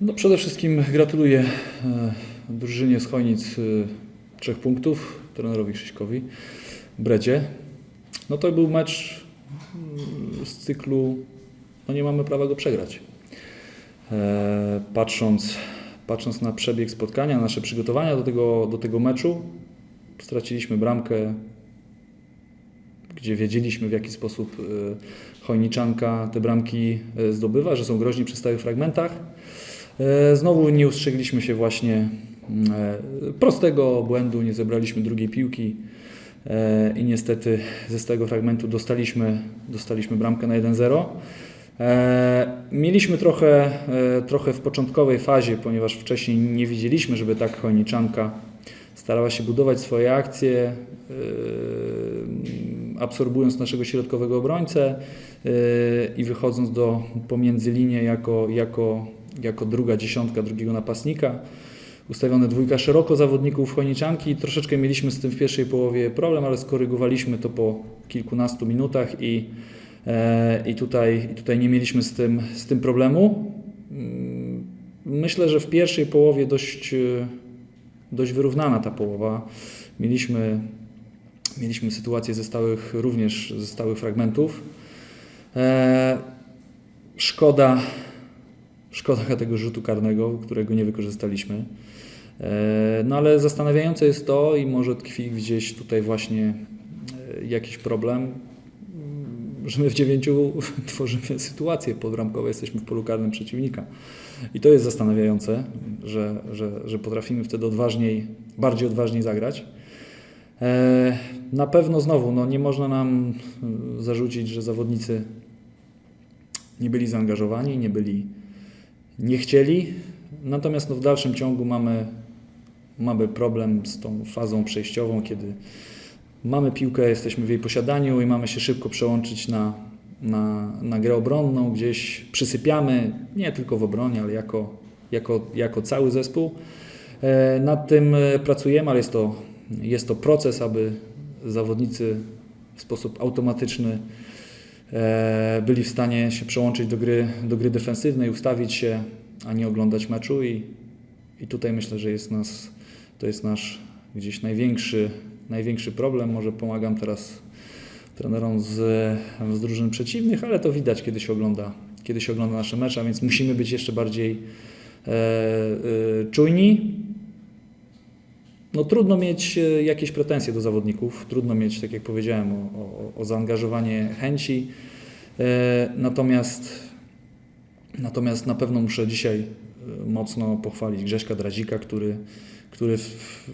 No przede wszystkim gratuluję e, drużynie z Chojnic e, trzech punktów, trenerowi Krzyśkowi, Bredzie. No to był mecz mm, z cyklu, no nie mamy prawa go przegrać. E, Patrząc, patrząc na przebieg spotkania, nasze przygotowania do tego, do tego meczu, straciliśmy bramkę, gdzie wiedzieliśmy w jaki sposób Chojniczanka te bramki zdobywa, że są groźni przy stałych fragmentach. E, Znowu nie ustrzegliśmy się właśnie mm, e, prostego błędu, nie zebraliśmy drugiej piłki e, i niestety ze stałego fragmentu dostaliśmy, dostaliśmy bramkę na 1-0. E, Mieliśmy trochę, trochę w początkowej fazie, ponieważ wcześniej nie widzieliśmy, żeby tak Chojniczanka starała się budować swoje akcje, absorbując naszego środkowego obrońcę i wychodząc do pomiędzy linię jako, jako, jako druga dziesiątka drugiego napastnika. Ustawione dwójka szeroko zawodników Chojniczanki. Troszeczkę mieliśmy z tym w pierwszej połowie problem, ale skorygowaliśmy to po kilkunastu minutach i, e, i, tutaj, i tutaj nie mieliśmy z tym, z tym problemu. Mm, Myślę, że w pierwszej połowie dość, e, dość wyrównana ta połowa. Mieliśmy, mieliśmy sytuację ze stałych, również ze stałych fragmentów. E, szkoda, szkoda tego rzutu karnego, którego nie wykorzystaliśmy. E, no ale zastanawiające jest to i może tkwi gdzieś tutaj właśnie e, jakiś problem, że my w dziewięciu tworzymy sytuację podramkową, jesteśmy w polu karnym przeciwnika. I to jest zastanawiające, że, że, że potrafimy wtedy odważniej, bardziej odważniej zagrać. E, Na pewno znowu no, nie można nam zarzucić, że zawodnicy nie byli zaangażowani, nie byli, nie chcieli. Natomiast no, w dalszym ciągu mamy, mamy problem z tą fazą przejściową, kiedy mamy piłkę, jesteśmy w jej posiadaniu i mamy się szybko przełączyć na, na, na grę obronną, gdzieś przysypiamy, nie tylko w obronie, ale jako, jako, jako cały zespół. E, Nad tym e, pracujemy, ale jest to, jest to proces, aby zawodnicy w sposób automatyczny byli w stanie się przełączyć do gry, do gry defensywnej, ustawić się, a nie oglądać meczu i, i tutaj myślę, że jest nas, to jest nasz gdzieś największy, największy problem. Może pomagam teraz trenerom z, z drużyn przeciwnych, ale to widać, kiedy się ogląda, kiedy się ogląda nasze mecze, a więc musimy być jeszcze bardziej e, e, czujni. No, trudno mieć e, jakieś pretensje do zawodników, trudno mieć, tak jak powiedziałem, o, o, o zaangażowanie chęci. E, natomiast, natomiast na pewno muszę dzisiaj e, mocno pochwalić Grześka Drazika, który, który w,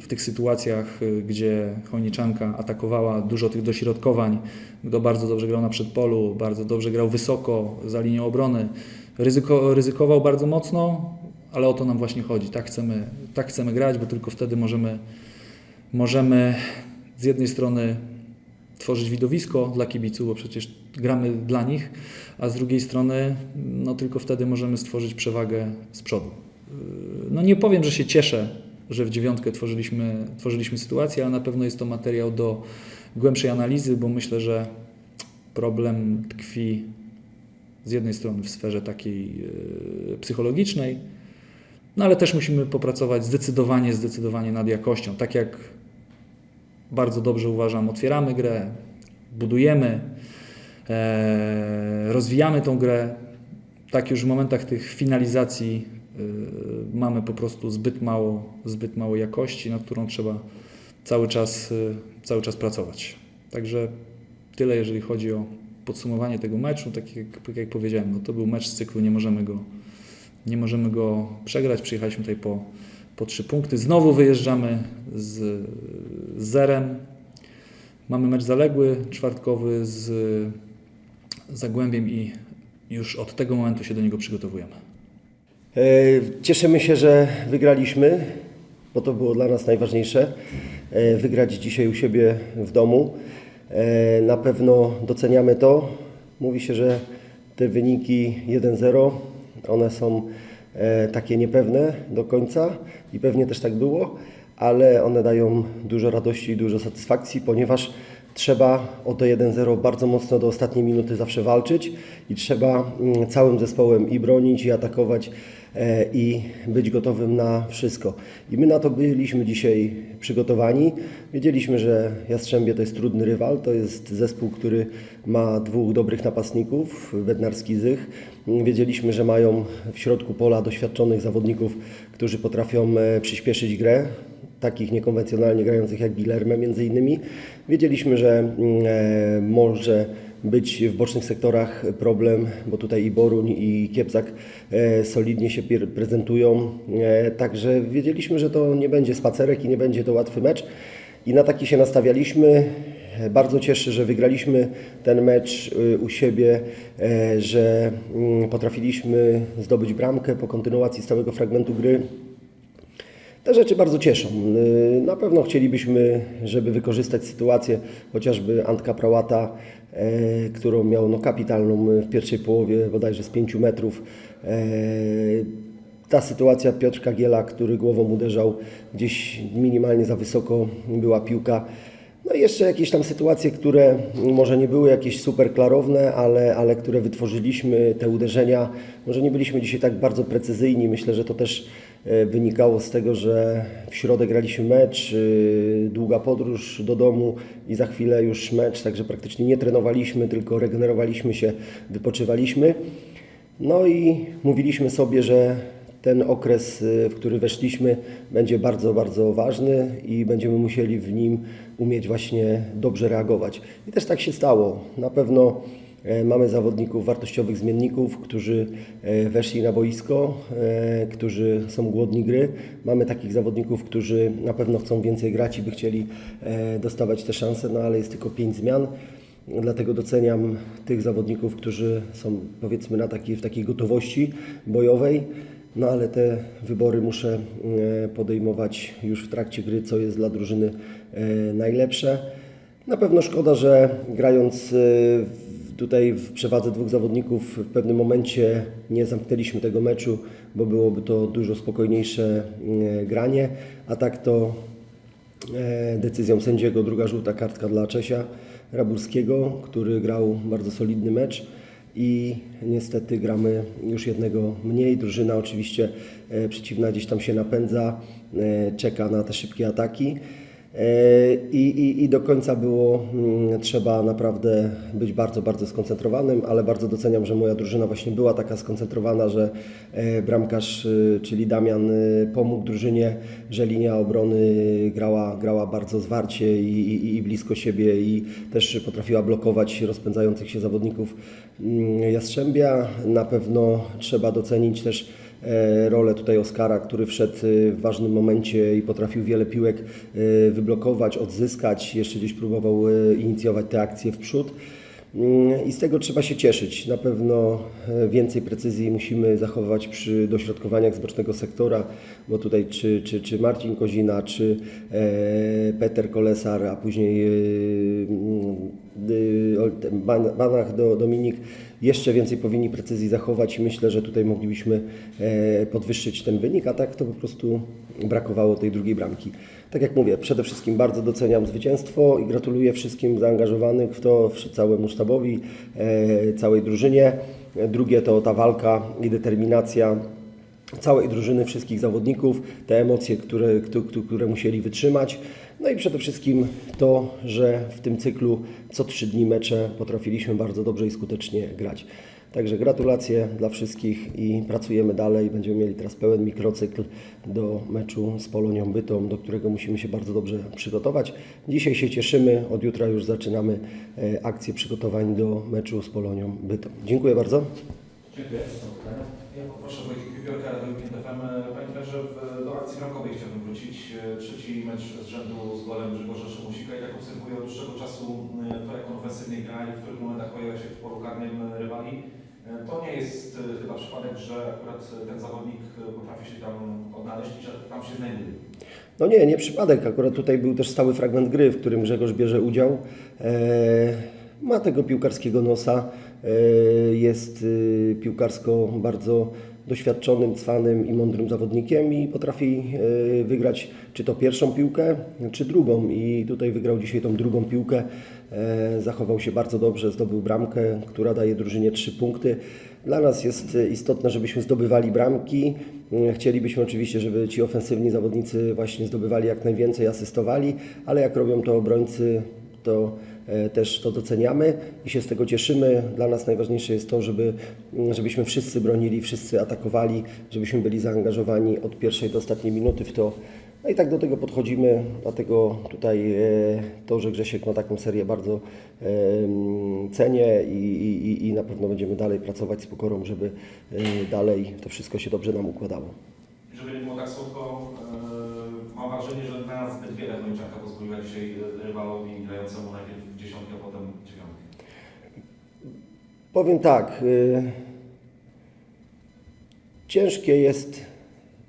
w, tych sytuacjach, gdzie Chojniczanka atakowała dużo tych dośrodkowań, kto bardzo dobrze grał na przedpolu, bardzo dobrze grał wysoko za linią obrony, ryzyko, ryzykował bardzo mocno, ale o to nam właśnie chodzi. Tak chcemy, tak chcemy grać, bo tylko wtedy możemy, możemy z jednej strony tworzyć widowisko dla kibiców, bo przecież gramy dla nich, a z drugiej strony no tylko wtedy możemy stworzyć przewagę z przodu. No nie powiem, że się cieszę, że w dziewiątkę tworzyliśmy, tworzyliśmy sytuację, ale na pewno jest to materiał do głębszej analizy, bo myślę, że problem tkwi z jednej strony w sferze takiej yy, psychologicznej, no ale też musimy popracować zdecydowanie, zdecydowanie nad jakością. Tak jak bardzo dobrze uważam, otwieramy grę, budujemy, e, rozwijamy tą grę. Tak już w momentach tych finalizacji e, mamy po prostu zbyt mało, zbyt mało jakości, nad którą trzeba cały czas, e, cały czas pracować. Także tyle, jeżeli chodzi o podsumowanie tego meczu. Tak jak, tak jak powiedziałem, no to był mecz z cyklu, nie możemy go, nie możemy go przegrać. Przyjechaliśmy tutaj po, po trzy punkty. Znowu wyjeżdżamy z, z zerem. Mamy mecz zaległy, czwartkowy z Zagłębiem i już od tego momentu się do niego przygotowujemy. E, Cieszymy się, że wygraliśmy, bo to było dla nas najważniejsze. e, Wygrać dzisiaj u siebie w domu. E, Na pewno doceniamy to. Mówi się, że te wyniki 1-0, one są e, takie niepewne do końca i pewnie też tak było, ale one dają dużo radości i dużo satysfakcji, ponieważ trzeba o to 1-0 bardzo mocno do ostatniej minuty zawsze walczyć i trzeba mm, całym zespołem i bronić, i atakować, i być gotowym na wszystko. I my na to byliśmy dzisiaj przygotowani. Wiedzieliśmy, że Jastrzębie to jest trudny rywal, to jest zespół, który ma dwóch dobrych napastników, Bednarski Zych. Wiedzieliśmy, że mają w środku pola doświadczonych zawodników, którzy potrafią e, przyspieszyć grę takich niekonwencjonalnie grających jak Guillerme między innymi. Wiedzieliśmy, że mm, e, może być w bocznych sektorach problem, bo tutaj i Boruń i Kiepzak e, solidnie się prezentują, e, także wiedzieliśmy, że to nie będzie spacerek i nie będzie to łatwy mecz i na taki się nastawialiśmy. E, Bardzo cieszę, że wygraliśmy ten mecz y, u siebie, e, że mm, potrafiliśmy zdobyć bramkę po kontynuacji stałego fragmentu gry. Te rzeczy bardzo cieszą. Yy, Na pewno chcielibyśmy, żeby wykorzystać sytuację chociażby Antka Prałata, e, którą miał no, kapitalną w pierwszej połowie, bodajże z 5 metrów. E, Ta sytuacja Piotrka Giela, który głową uderzał gdzieś minimalnie za wysoko, była piłka. No i jeszcze jakieś tam sytuacje, które może nie były jakieś super klarowne, ale, ale które wytworzyliśmy, te uderzenia. Może nie byliśmy dzisiaj tak bardzo precyzyjni. Myślę, że to też wynikało z tego, że w środę graliśmy mecz, e, długa podróż do domu i za chwilę już mecz, także praktycznie nie trenowaliśmy, tylko regenerowaliśmy się, wypoczywaliśmy. No i mówiliśmy sobie, że ten okres, y, w który weszliśmy, będzie bardzo, bardzo ważny i będziemy musieli w nim umieć właśnie dobrze reagować. I też tak się stało. Na pewno e, mamy zawodników wartościowych zmienników, którzy e, weszli na boisko, e, którzy są głodni gry. Mamy takich zawodników, którzy na pewno chcą więcej grać i by chcieli e, dostawać te szanse, no ale jest tylko pięć zmian. Dlatego doceniam tych zawodników, którzy są powiedzmy na takiej, w takiej gotowości bojowej. No ale te wybory muszę e, podejmować już w trakcie gry, co jest dla drużyny e, najlepsze. Na pewno szkoda, że grając e, w- tutaj w przewadze dwóch zawodników w pewnym momencie nie zamknęliśmy tego meczu, bo byłoby to dużo spokojniejsze e, granie, a tak to E, decyzją sędziego druga żółta kartka dla Czesia Raburskiego, który grał bardzo solidny mecz i niestety gramy już jednego mniej. Drużyna oczywiście e, przeciwna gdzieś tam się napędza, e, czeka na te szybkie ataki. E, I, i, I do końca było mm, trzeba naprawdę być bardzo, bardzo skoncentrowanym, ale bardzo doceniam, że moja drużyna właśnie była taka skoncentrowana, że e, bramkarz, e, czyli Damian, pomógł drużynie, że linia obrony grała, grała bardzo zwarcie i, i, i blisko siebie i też potrafiła blokować rozpędzających się zawodników mm, Jastrzębia. Na pewno trzeba docenić też rolę tutaj Oskara, który wszedł e, w ważnym momencie i potrafił wiele piłek e, wyblokować, odzyskać, jeszcze gdzieś próbował e, inicjować te akcje w przód. Mm, I z tego trzeba się cieszyć. Na pewno e, więcej precyzji musimy zachowywać przy dośrodkowaniach z bocznego sektora, bo tutaj czy, czy, czy Marcin Kozina, czy e, Peter Kolesar, a później y, Banach do Dominik jeszcze więcej powinni precyzji zachować i myślę, że tutaj moglibyśmy e, podwyższyć ten wynik, a tak to po prostu brakowało tej drugiej bramki. Tak jak mówię, przede wszystkim bardzo doceniam zwycięstwo i gratuluję wszystkim zaangażowanych w to, całemu sztabowi, e, całej drużynie. E, Drugie to ta walka i determinacja całej drużyny, wszystkich zawodników, te emocje, które, któ- które musieli wytrzymać. No i przede wszystkim to, że w tym cyklu co trzy dni mecze potrafiliśmy bardzo dobrze i skutecznie grać. Także gratulacje dla wszystkich i pracujemy dalej. Będziemy mieli teraz pełen mikrocykl do meczu z Polonią Bytom, do którego musimy się bardzo dobrze przygotować. Dzisiaj się cieszymy, od jutra już zaczynamy e, akcję przygotowań do meczu z Polonią Bytom. Dziękuję bardzo. Dziękuję. Ja poproszę Wojciech Pipiorka, Radio 5 FM. Panie trenerze, w- do akcji bramkowej chciałbym wrócić. Trzeci mecz z rzędu z golem Grzegorza Szymusika i tak obserwuję od dłuższego czasu e, to, jak on ofensywnie gra i w których momentach pojawia się w polu karnym e, rywali. E, To nie jest e, chyba przypadek, że akurat ten zawodnik e, potrafi się tam odnaleźć i że tam się znajduje. No nie, nie przypadek. Akurat tutaj był też stały fragment gry, w którym Grzegorz bierze udział. E, ma tego piłkarskiego nosa. E, jest e, piłkarsko bardzo doświadczonym, cwanym i mądrym zawodnikiem i potrafi e, wygrać czy to pierwszą piłkę, czy drugą. I tutaj wygrał dzisiaj tą drugą piłkę. Zachował się bardzo dobrze, zdobył bramkę, która daje drużynie trzy punkty. Dla nas jest istotne, żebyśmy zdobywali bramki. Chcielibyśmy oczywiście, żeby ci ofensywni zawodnicy właśnie zdobywali jak najwięcej, asystowali, ale jak robią to obrońcy, to e, też to doceniamy i się z tego cieszymy. Dla nas najważniejsze jest to, żeby, mm, żebyśmy wszyscy bronili, wszyscy atakowali, żebyśmy byli zaangażowani od pierwszej do ostatniej minuty w to. No i tak do tego podchodzimy, dlatego tutaj e, to, że Grzesiek ma taką serię bardzo e, mm, cenię i, i, i na pewno będziemy dalej pracować z pokorą, żeby dalej to wszystko się dobrze nam układało. Żeby nie było tak słodko, wrażenie, że na zbyt wiele Chojniczanka pozwoliła dzisiaj rywalowi grającemu najpierw dziesiątkę, a potem dziewiątkę. Powiem tak. y, Ciężkie jest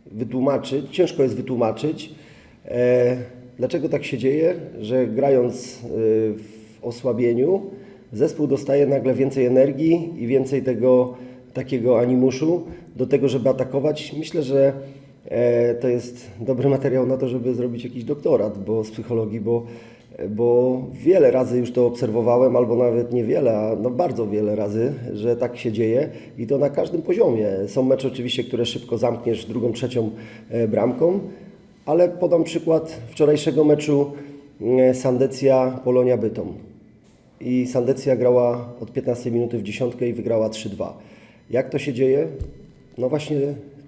wytłumaczyć, ciężko jest wytłumaczyć, e, dlaczego tak się dzieje, że grając y, w osłabieniu, zespół dostaje nagle więcej energii i więcej tego takiego animuszu do tego, żeby atakować. Myślę, że to jest dobry materiał na to, żeby zrobić jakiś doktorat bo z psychologii, bo bo wiele razy już to obserwowałem, albo nawet niewiele, a no bardzo wiele razy, że tak się dzieje i to na każdym poziomie. Są mecze oczywiście, które szybko zamkniesz drugą, trzecią e, bramką, ale podam przykład wczorajszego meczu e, Sandecja Polonia Bytom. I Sandecja grała od 15 minuty w dziesiątkę i wygrała 3-2. Jak to się dzieje? No właśnie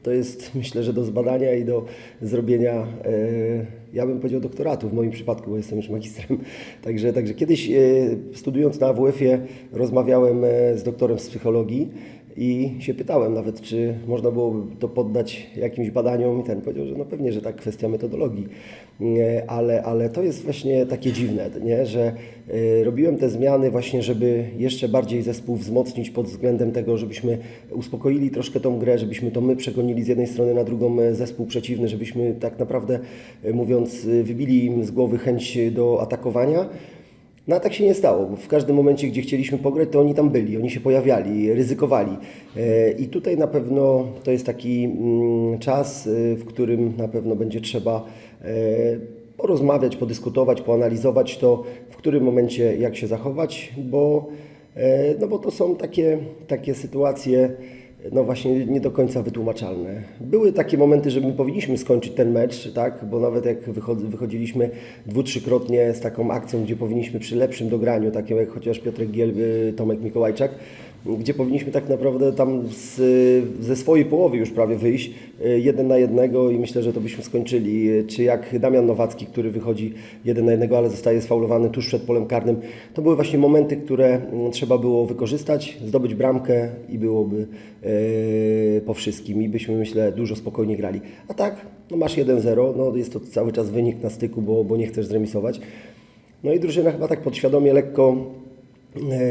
to jest myślę, że do zbadania i do zrobienia, e, ja bym powiedział doktoratu w moim przypadku, bo jestem już magistrem. Także, także kiedyś e, studiując na AWF-ie rozmawiałem e, z doktorem z psychologii i się pytałem nawet, czy można byłoby to poddać jakimś badaniom i ten powiedział, że no pewnie, że tak, kwestia metodologii. Ale, ale to jest właśnie takie dziwne, nie? że e, robiłem te zmiany właśnie, żeby jeszcze bardziej zespół wzmocnić pod względem tego, żebyśmy uspokoili troszkę tą grę, żebyśmy to my przegonili z jednej strony na drugą e, zespół przeciwny, żebyśmy tak naprawdę, e, mówiąc, e, wybili im z głowy chęć do atakowania. No a tak się nie stało, bo w każdym momencie, gdzie chcieliśmy pograć, to oni tam byli, oni się pojawiali, ryzykowali. E, I tutaj na pewno to jest taki mm, czas, e, w którym na pewno będzie trzeba e, porozmawiać, podyskutować, poanalizować to, w którym momencie jak się zachować, bo, no bo to są takie, takie sytuacje, no właśnie nie do końca wytłumaczalne. Były takie momenty, że my powinniśmy skończyć ten mecz, tak? bo nawet jak wychod- wychodziliśmy dwu, trzykrotnie z taką akcją, gdzie powinniśmy przy lepszym dograniu, takim jak chociaż Piotrek Giel, Tomek Mikołajczak, gdzie powinniśmy tak naprawdę tam z, ze swojej połowy już prawie wyjść, y, jeden na jednego i myślę, że to byśmy skończyli. Y, Czy jak Damian Nowacki, który wychodzi jeden na jednego, ale zostaje sfaulowany tuż przed polem karnym. To były właśnie momenty, które trzeba było wykorzystać, zdobyć bramkę i byłoby e, po wszystkim i byśmy, myślę, dużo spokojniej grali. A tak, no masz 1-0, no jest to cały czas wynik na styku, bo, bo nie chcesz zremisować. No i drużyna chyba tak podświadomie lekko e,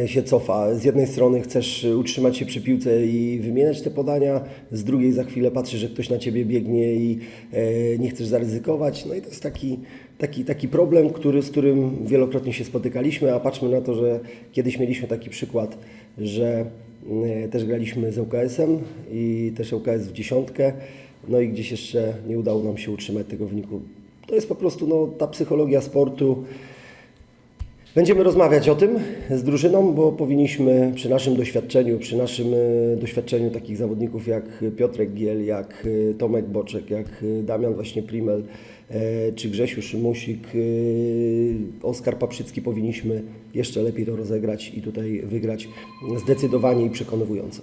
się cofa. Z jednej strony chcesz utrzymać się przy piłce i wymieniać te podania, z drugiej za chwilę patrzysz, że ktoś na ciebie biegnie i e, nie chcesz zaryzykować. No i to jest taki, taki, taki problem, który, z którym wielokrotnie się spotykaliśmy, a patrzmy na to, że kiedyś mieliśmy taki przykład, że e, też graliśmy z ŁKS-em i też ŁKS w dziesiątkę, no i gdzieś jeszcze nie udało nam się utrzymać tego wyniku. To jest po prostu no, ta psychologia sportu. Będziemy rozmawiać o tym z drużyną, bo powinniśmy przy naszym doświadczeniu, przy naszym e, doświadczeniu takich zawodników jak Piotrek Giel, jak e, Tomek Boczek, jak e, Damian właśnie Primel, czy Grzesiu Szymusik, Oskar Paprzycki, powinniśmy jeszcze lepiej to rozegrać i tutaj wygrać zdecydowanie i przekonywująco.